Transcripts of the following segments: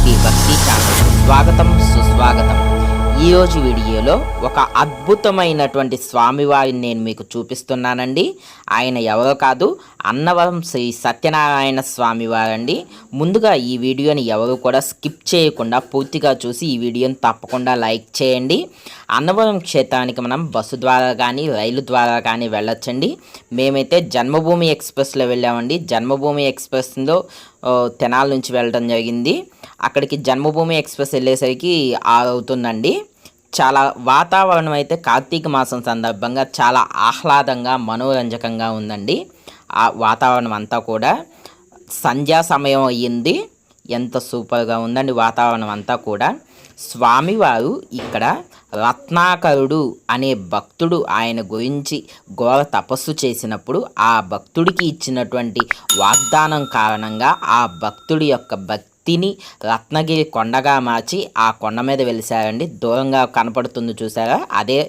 శ్రీ భక్తి ఛానల్ స్వాగతం సుస్వాగతం. ఈరోజు వీడియోలో ఒక అద్భుతమైనటువంటి స్వామివారిని నేను మీకు చూపిస్తున్నానండి. ఆయన ఎవరో కాదు అన్నవరం శ్రీ సత్యనారాయణ స్వామి వారండి. ముందుగా ఈ వీడియోని ఎవరు కూడా స్కిప్ చేయకుండా పూర్తిగా చూసి ఈ వీడియోని తప్పకుండా లైక్ చేయండి. అన్నవరం క్షేత్రానికి మనం బస్సు ద్వారా కానీ రైలు ద్వారా కానీ వెళ్ళొచ్చండి. మేమైతే జన్మభూమి ఎక్స్ప్రెస్లో వెళ్ళామండి. జన్మభూమి ఎక్స్ప్రెస్లో తెనాల నుంచి వెళ్ళడం జరిగింది. అక్కడికి జన్మభూమి ఎక్స్ప్రెస్ వెళ్ళేసరికి ఆరు అవుతుందండి చాలా వాతావరణం అయితే కార్తీక మాసం సందర్భంగా చాలా ఆహ్లాదంగా మనోరంజకంగా ఉందండి. ఆ వాతావరణం అంతా కూడా సంధ్యా సమయం అయ్యింది. ఎంత సూపర్గా ఉందండి వాతావరణం అంతా కూడా. స్వామివారు ఇక్కడ రత్నాకరుడు అనే భక్తుడు ఆయన గురించి ఘోర తపస్సు చేసినప్పుడు ఆ భక్తుడికి ఇచ్చినటువంటి వాగ్దానం కారణంగా ఆ భక్తుడి యొక్క భక్తి తిని రత్నగిరి కొండగా మార్చి ఆ కొండ మీద వెలిశారండి. దూరంగా కనపడుతుంది చూసారా? అదే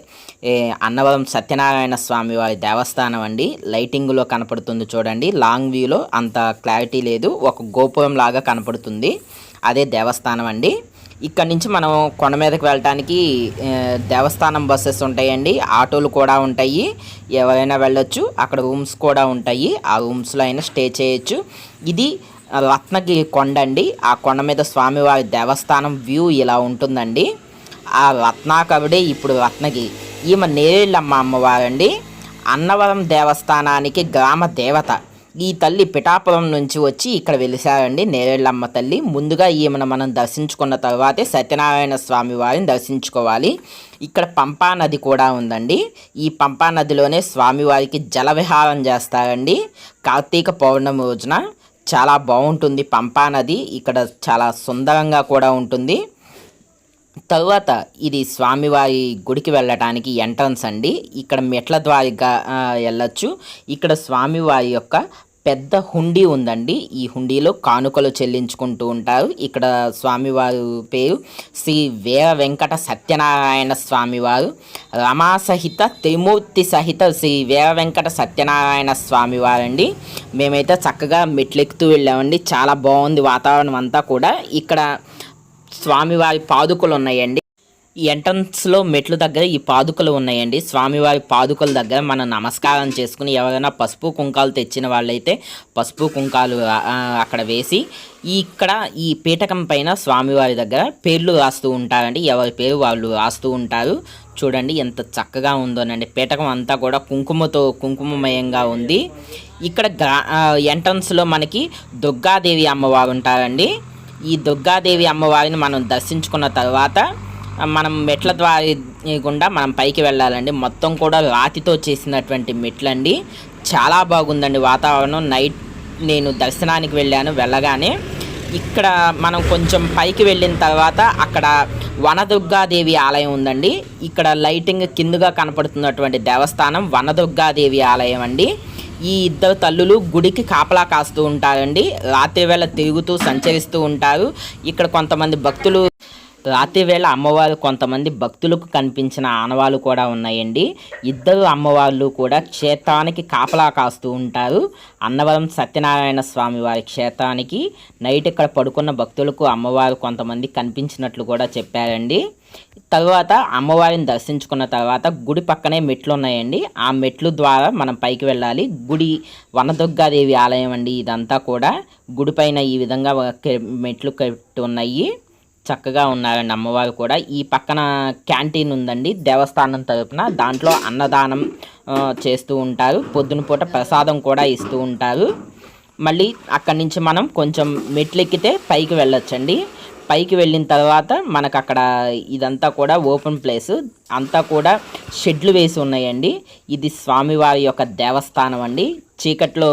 అన్నవరం సత్యనారాయణ స్వామి వారి దేవస్థానం అండి. లైటింగ్లో కనపడుతుంది చూడండి. లాంగ్ వ్యూలో అంత క్లారిటీ లేదు. ఒక గోపురం లాగా కనపడుతుంది. అదే దేవస్థానం అండి. ఇక్కడ నుంచి మనం కొండ మీదకి వెళ్ళటానికి దేవస్థానం బస్సెస్ ఉంటాయండి. ఆటోలు కూడా ఉంటాయి. ఎవరైనా వెళ్ళొచ్చు. అక్కడ రూమ్స్ కూడా ఉంటాయి. ఆ రూమ్స్లో అయినా స్టే చేయొచ్చు. ఇది రత్నగిరి కొండ అండి ఆ కొండ మీద స్వామివారి దేవస్థానం వ్యూ ఇలా ఉంటుందండి. ఆ రత్నాకరుడే ఇప్పుడు రత్నగిరి. ఈమె నేరేళ్ళమ్మ అమ్మవారండి. అన్నవరం దేవస్థానానికి గ్రామ దేవత. ఈ తల్లి పిఠాపురం నుంచి వచ్చి ఇక్కడ వెలిసారండి నేరేళ్ళమ్మ తల్లి. ముందుగా ఈమెను మనం దర్శించుకున్న తర్వాతే సత్యనారాయణ స్వామి వారిని దర్శించుకోవాలి. ఇక్కడ పంపా నది కూడా ఉందండి. ఈ పంపా నదిలోనే స్వామివారికి జలవిహారం చేస్తారండి. కార్తీక పౌర్ణమి రోజున. చాలా బాగుంటుంది. పంపా నది ఇక్కడ చాలా సుందరంగా కూడా ఉంటుంది. తరువాత ఇది స్వామివారి గుడికి వెళ్ళటానికి ఎంట్రన్స్ అండి. ఇక్కడ మెట్ల ద్వారిగా వెళ్ళచ్చు వెళ్ళొచ్చు. ఇక్కడ స్వామివారి యొక్క పెద్ద హుండీ ఉందండి. ఈ హుండీలో కానుకలు చెల్లించుకుంటూ ఉంటారు. ఇక్కడ స్వామివారు పేరు శ్రీ వీర వెంకట సత్యనారాయణ స్వామివారు. రమా సహిత త్రిమూర్తి సహిత శ్రీ వీర వెంకట సత్యనారాయణ స్వామివారండి. మేమైతే చక్కగా మెట్లెక్కుతూ వెళ్ళామండి. చాలా బాగుంది వాతావరణం అంతా కూడా. ఇక్కడ స్వామివారి పాదుకలు ఉన్నాయండి ఎంట్రన్స్లో మెట్లు దగ్గర ఈ పాదుకలు ఉన్నాయండి. స్వామివారి పాదుకల దగ్గర మనం నమస్కారం చేసుకుని ఎవరైనా పసుపు కుంకాలు తెచ్చిన వాళ్ళైతే పసుపు కుంకాలు అక్కడ వేసి ఇక్కడ ఈ పీఠకం పైన స్వామివారి దగ్గర పేర్లు రాస్తూ ఉంటారండి. ఎవరి పేరు వాళ్ళు రాస్తూ ఉంటారు. చూడండి ఎంత చక్కగా ఉందోనండి. పీఠకం అంతా కూడా కుంకుమతో కుంకుమమయంగా ఉంది. ఇక్కడ గ్రా ఎంట్రన్స్లో మనకి దుర్గాదేవి అమ్మవారు ఉంటారండి. ఈ దుర్గాదేవి అమ్మవారిని మనం దర్శించుకున్న తర్వాత మనం మెట్ల ద్వారా గుండా మనం పైకి వెళ్ళాలండి. మొత్తం కూడా రాతితో చేసినటువంటి మెట్లండి. చాలా బాగుందండి వాతావరణం. నైట్ నేను దర్శనానికి వెళ్ళాను వెళ్ళగానే ఇక్కడ మనం కొంచెం పైకి వెళ్ళిన తర్వాత అక్కడ వనదుర్గాదేవి ఆలయం ఉందండి. ఇక్కడ లైటింగ్ కిందుగా కనపడుతున్నటువంటి దేవస్థానం వనదుర్గాదేవి ఆలయం అండి. ఈ ఇద్దరు తల్లులు గుడికి కాపలా కాస్తూ ఉంటారండి. రాత్రి వేళ తిరుగుతూ సంచరిస్తూ ఉంటారు. ఇక్కడ కొంతమంది భక్తులు రాత్రివేళ అమ్మవారు కొంతమంది భక్తులకు కనిపించిన ఆనవాలు కూడా ఉన్నాయండి. ఇద్దరు అమ్మవార్లు కూడా క్షేత్రానికి కాపలా కాస్తూ ఉంటారు. అన్నవరం సత్యనారాయణ స్వామి వారి క్షేత్రానికి నైట్ ఇక్కడ పడుకున్న భక్తులకు అమ్మవారు కొంతమంది కనిపించినట్లు కూడా చెప్పారండి. తర్వాత అమ్మవారిని దర్శించుకున్న తర్వాత గుడి పక్కనే మెట్లు ఉన్నాయండి. ఆ మెట్లు ద్వారా మనం పైకి వెళ్ళాలి. గుడి వనదుర్గాదేవి ఆలయం అండి ఇదంతా కూడా. గుడి పైన ఈ విధంగా మెట్లు కట్టి ఉన్నాయి చక్కగా ఉన్నారండి అమ్మవారు కూడా. ఈ పక్కన క్యాంటీన్ ఉందండి దేవస్థానం తరపున. దాంట్లో అన్నదానం చేస్తూ ఉంటారు. పొద్దున పూట ప్రసాదం కూడా ఇస్తూ ఉంటారు. మళ్ళీ అక్కడి నుంచి మనం కొంచెం మెట్లెక్కితే పైకి వెళ్ళొచ్చండి. పైకి వెళ్ళిన తర్వాత మనకు అక్కడ ఇదంతా కూడా ఓపెన్ ప్లేస్. అంతా కూడా షెడ్లు వేసి ఉన్నాయండి. ఇది స్వామివారి యొక్క దేవస్థానం అండి. చీకట్లో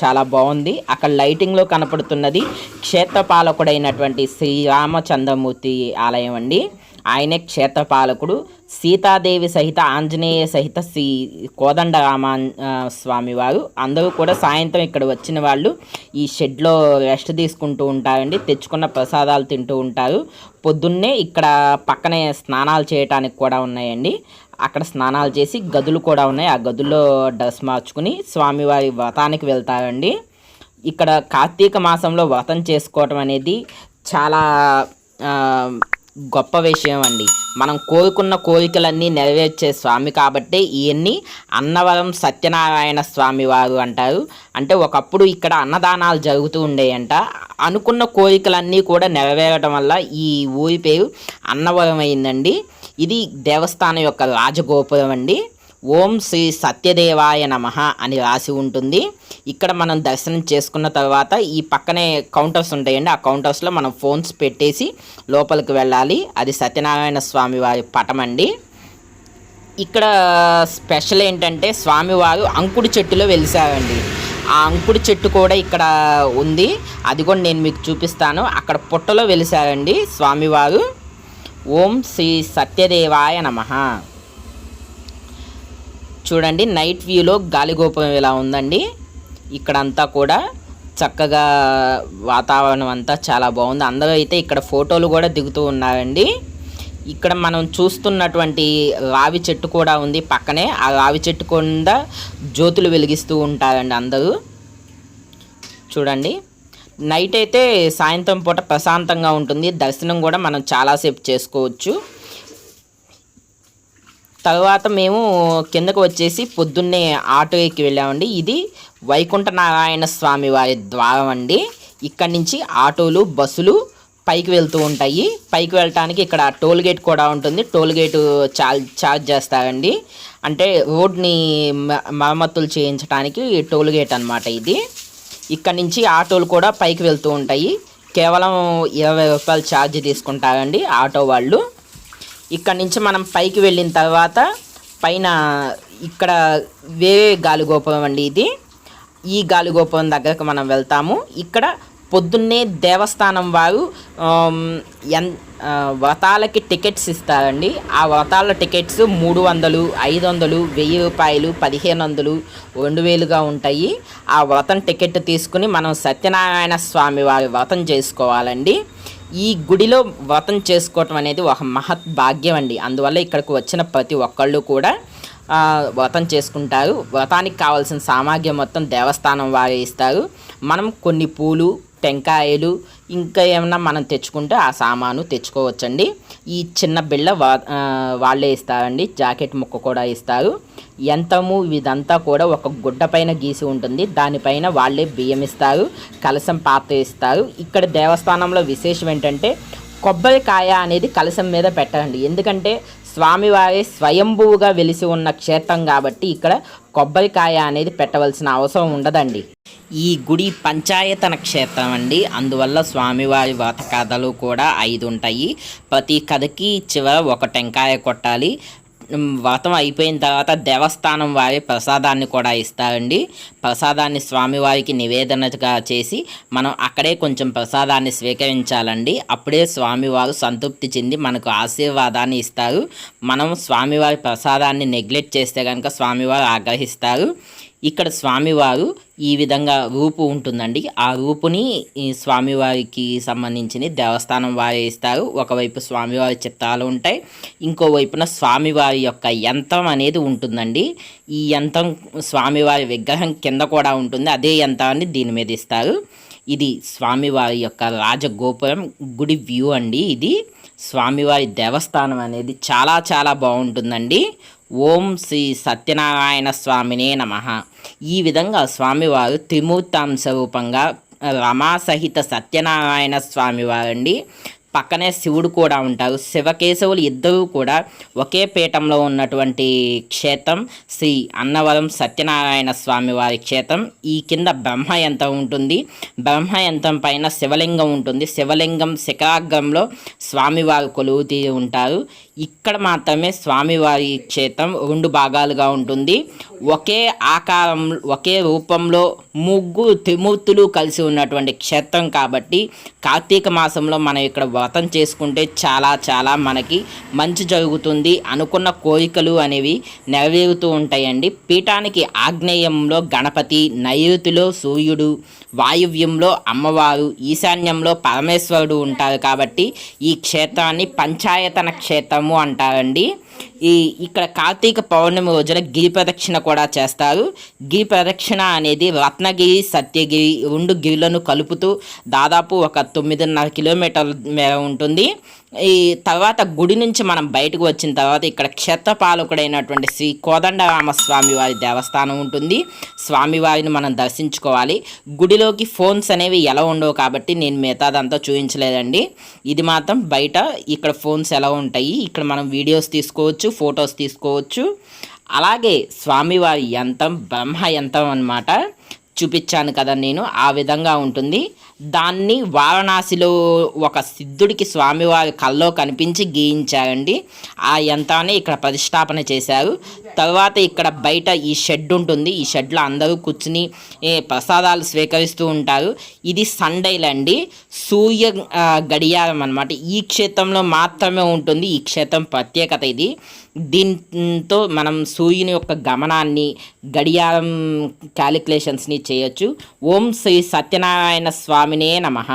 చాలా బాగుంది. అక్కడ లైటింగ్లో కనపడుతున్నది క్షేత్రపాలకుడైనటువంటి శ్రీరామచంద్రమూర్తి ఆలయం అండి. ఆయనే క్షేత్రపాలకుడు. సీతాదేవి సహిత ఆంజనేయ సహిత శ్రీ కోదండరామ ఆ, స్వామివారు. అందరూ కూడా సాయంత్రం ఇక్కడ వచ్చిన వాళ్ళు ఈ షెడ్లో రెస్ట్ తీసుకుంటూ ఉంటారండి. తెచ్చుకున్న ప్రసాదాలు తింటూ ఉంటారు. పొద్దున్నే ఇక్కడ పక్కనే స్నానాలు చేయటానికి కూడా ఉన్నాయండి. అక్కడ స్నానాలు చేసి గదులు కూడా ఉన్నాయి. ఆ గదుల్లో డ్రెస్ మార్చుకుని స్వామివారి వ్రతానికి వెళ్తారండి. ఇక్కడ కార్తీక మాసంలో వ్రతం చేసుకోవటం అనేది చాలా గొప్ప విషయం అండి మనం కోరుకున్న కోరికలన్నీ నెరవేర్చే స్వామి కాబట్టి ఈయన్ని అన్నవరం సత్యనారాయణ స్వామి వారు అంటారు. అంటే ఒకప్పుడు ఇక్కడ అన్నదానాలు జరుగుతూ ఉండేయంట. అనుకున్న కోరికలన్నీ కూడా నెరవేరడం వల్ల ఈ ఊరి పేరు అన్నవరం అయిందండి. ఇది దేవస్థానం యొక్క రాజగోపురం అండి. ఓం శ్రీ సత్యదేవాయ నమ అని రాసి ఉంటుంది. ఇక్కడ మనం దర్శనం చేసుకున్న తర్వాత ఈ పక్కనే కౌంటర్స్ ఉంటాయండి. ఆ కౌంటర్స్లో మనం ఫోన్స్ పెట్టేసి లోపలికి వెళ్ళాలి. అది సత్యనారాయణ స్వామి వారి పటం అండి ఇక్కడ స్పెషల్ ఏంటంటే స్వామివారు అంకుడి చెట్టులో వెలిసారండి. ఆ అంకుడి చెట్టు కూడా ఇక్కడ ఉంది. అది కూడా నేను మీకు చూపిస్తాను. అక్కడ పుట్టలో వెలిసారండి స్వామివారు. ఓం శ్రీ సత్యదేవాయ నమః. చూడండి నైట్ వ్యూలో గాలిగోపురం ఇలా ఉందండి. ఇక్కడంతా కూడా చక్కగా వాతావరణం అంతా చాలా బాగుంది. అందరూ అయితే ఇక్కడ ఫోటోలు కూడా దిగుతూ ఉన్నారండి. ఇక్కడ మనం చూస్తున్నటువంటి రావి చెట్టు కూడా ఉంది పక్కనే. ఆ రావి చెట్టు కింద జ్యోతులు వెలిగిస్తూ ఉంటారండి అందరూ. చూడండి. నైట్ అయితే సాయంత్రం పూట ప్రశాంతంగా ఉంటుంది. దర్శనం కూడా మనం చాలాసేపు చేసుకోవచ్చు. తర్వాత మేము కిందకు వచ్చేసి పొద్దున్నే ఆటో ఎక్కి వెళ్ళామండి. ఇది వైకుంఠ నారాయణ స్వామి వారి ద్వారం అండి. ఇక్కడి నుంచి ఆటోలు బస్సులు పైకి వెళ్తూ ఉంటాయి. పైకి వెళ్ళటానికి ఇక్కడ టోల్ గేట్ కూడా ఉంటుంది. టోల్ గేట్ చార్జ్ ఛార్జ్ చేస్తారండి. అంటే రోడ్ని మ- మరమ్మతులు చేయించడానికి టోల్ గేట్ అనమాట ఇది. ఇక్కడ నుంచి ఆటోలు కూడా పైకి వెళ్తూ ఉంటాయి. కేవలం ఇరవై రూపాయలు ఛార్జ్ తీసుకుంటారండి ఆటో వాళ్ళు. ఇక్కడ నుంచి మనం పైకి వెళ్ళిన తర్వాత పైన ఇక్కడ వేరే గాలిగోపురం అండి ఇది. ఈ గాలిగోపురం దగ్గరకు మనం వెళ్తాము. ఇక్కడ పొద్దున్నే దేవస్థానం వారు ఎన్ వ్రతాలకి టికెట్స్ ఇస్తారండి. ఆ వ్రతాల టికెట్స్ మూడు వందలు ఐదు వందలు వెయ్యి రూపాయలు పదిహేను వందలు రెండు వేలుగా ఉంటాయి. ఆ వ్రతం టికెట్ తీసుకుని మనం సత్యనారాయణ స్వామి వారి వ్రతం చేసుకోవాలండి. ఈ గుడిలో వ్రతం చేసుకోవటం అనేది ఒక మహత్ భాగ్యం అండి. అందువల్ల ఇక్కడికి వచ్చిన ప్రతి ఒక్కళ్ళు కూడా వ్రతం చేసుకుంటారు. వ్రతానికి కావాల్సిన సామాగ్యం మొత్తం దేవస్థానం వారే ఇస్తారు. మనం కొన్ని పూలు టెంకాయలు ఇంకా ఏమన్నా మనం తెచ్చుకుంటే ఆ సామాను తెచ్చుకోవచ్చండి. ఈ చిన్న బిళ్ళ వా వాళ్ళే ఇస్తారండి. జాకెట్ ముక్క కూడా ఇస్తారు. ఎంతము ఇదంతా కూడా ఒక గుడ్డ పైన గీసి ఉంటుంది. దానిపైన వాళ్ళే బియ్యం ఇస్తారు. కలసం పాత్ర ఇస్తారు. ఇక్కడ దేవస్థానంలో విశేషం ఏంటంటే కొబ్బరికాయ అనేది కలసం మీద పెట్టండి ఎందుకంటే స్వామివారి స్వయంభువుగా వెలిసి ఉన్న క్షేత్రం కాబట్టి ఇక్కడ కొబ్బరికాయ అనేది పెట్టవలసిన అవసరం ఉండదండి. ఈ గుడి పంచాయతన క్షేత్రం అండి. అందువల్ల స్వామివారి వ్రత కథలు కూడా ఐదు ఉంటాయి ప్రతి కథకి చివర ఒక టెంకాయ కొట్టాలి. వ్రతం అయిపోయిన తర్వాత దేవస్థానం వారి ప్రసాదాన్ని కూడా ఇస్తారండి. ప్రసాదాన్ని స్వామివారికి నివేదనగా చేసి మనం అక్కడే కొంచెం ప్రసాదాన్ని స్వీకరించాలండి. అప్పుడే స్వామివారు సంతృప్తి చెంది మనకు ఆశీర్వాదాన్ని ఇస్తారు. మనం స్వామివారి ప్రసాదాన్ని నెగ్లెక్ట్ చేస్తే కనుక స్వామివారు ఆగ్రహిస్తారు. ఇక్కడ స్వామివారు ఈ విధంగా రూపు ఉంటుందండి. ఆ రూపుని స్వామివారికి సంబంధించిన దేవస్థానం వారే ఇస్తారు. ఒకవైపు స్వామివారి చిత్రాలు ఉంటాయి. ఇంకోవైపున స్వామివారి యొక్క యంత్రం అనేది ఉంటుందండి. ఈ యంత్రం స్వామివారి విగ్రహం కింద కూడా ఉంటుంది. అదే యంత్రాన్ని దీని మీద ఇస్తారు. ఇది స్వామివారి యొక్క రాజగోపురం గుడి వ్యూ అండి ఇది. స్వామివారి దేవస్థానం అనేది చాలా చాలా బాగుంటుందండి. ఓం శ్రీ సత్యనారాయణ స్వామినే నమ. ఈ విధంగా స్వామివారు త్రిమూర్తాంశ రూపంగా రమాసహిత సత్యనారాయణ స్వామివారండి. పక్కనే శివుడు కూడా ఉంటారు శివకేశవులు ఇద్దరూ కూడా ఒకే పీఠంలో ఉన్నటువంటి క్షేత్రం శ్రీ అన్నవరం సత్యనారాయణ స్వామి వారి క్షేత్రం. ఈ కింద బ్రహ్మ యంత్రం ఉంటుంది. బ్రహ్మ యంత్రం పైన శివలింగం ఉంటుంది. శివలింగం శిఖరాగ్రంలో స్వామివారు కొలువు ఉంటారు. ఇక్కడ మాత్రమే స్వామివారి క్షేత్రం రెండు భాగాలుగా ఉంటుంది. ఒకే ఆకారం ఒకే రూపంలో ముగ్గురు త్రిమూర్తులు కలిసి ఉన్నటువంటి క్షేత్రం కాబట్టి కార్తీక మాసంలో మనం ఇక్కడ వ్రతం చేసుకుంటే చాలా చాలా మనకి మంచి జరుగుతుంది అనుకున్న కోరికలు అనేవి నెరవేరుతూ ఉంటాయండి. పీఠానికి ఆగ్నేయంలో గణపతి నైరుతిలో సూర్యుడు వాయువ్యంలో అమ్మవారు ఈశాన్యంలో పరమేశ్వరుడు ఉంటారు కాబట్టి ఈ క్షేత్రాన్ని పంచాయతన క్షేత్రము అంటారండి. ఈ ఇక్కడ కార్తీక పౌర్ణమి రోజున గిరి ప్రదక్షిణ కూడా చేస్తారు. గిరి ప్రదక్షిణ అనేది రత్నగిరి సత్యగిరి రెండు గిరులను కలుపుతూ దాదాపు ఒక తొమ్మిదిన్నర కిలోమీటర్ల మేర ఉంటుంది. ఈ తర్వాత గుడి నుంచి మనం బయటకు వచ్చిన తర్వాత ఇక్కడ క్షేత్రపాలకుడైనటువంటి శ్రీ కోదండరామ వారి దేవస్థానం ఉంటుంది. స్వామివారిని మనం దర్శించుకోవాలి. గుడిలోకి ఫోన్స్ అనేవి ఎలా ఉండవు కాబట్టి నేను మిగతాదంతా చూపించలేదండి. ఇది మాత్రం బయట ఇక్కడ ఫోన్స్ ఎలా ఉంటాయి ఇక్కడ మనం వీడియోస్ తీసుకోవచ్చు ఫొటోస్ తీసుకోవచ్చు. అలాగే స్వామివారి యంత్రం బ్రహ్మ యంత్రం అన్నమాట చూపించాను కదా నేను ఆ విధంగా ఉంటుంది. దాన్ని వారణాసిలో ఒక సిద్ధుడికి స్వామివారి కల్లో కనిపించి గీయించారండి. ఆ యంత్రాన్ని ఇక్కడ ప్రతిష్టాపన చేశారు. తర్వాత ఇక్కడ బయట ఈ షెడ్ ఉంటుంది. ఈ షెడ్లో అందరూ కూర్చుని ప్రసాదాలు స్వీకరిస్తూ ఉంటారు. ఇది సండైలండి సూర్య గడియారం అనమాట ఈ క్షేత్రంలో మాత్రమే ఉంటుంది. ఈ క్షేత్రం ప్రత్యేకత ఇది. దీంతో మనం సూర్యుని యొక్క గమనాన్ని గడియారం క్యాలిక్యులేషన్స్ని చేయొచ్చు. ఓం శ్రీ సత్యనారాయణ స్వామి స్వామినే నమః.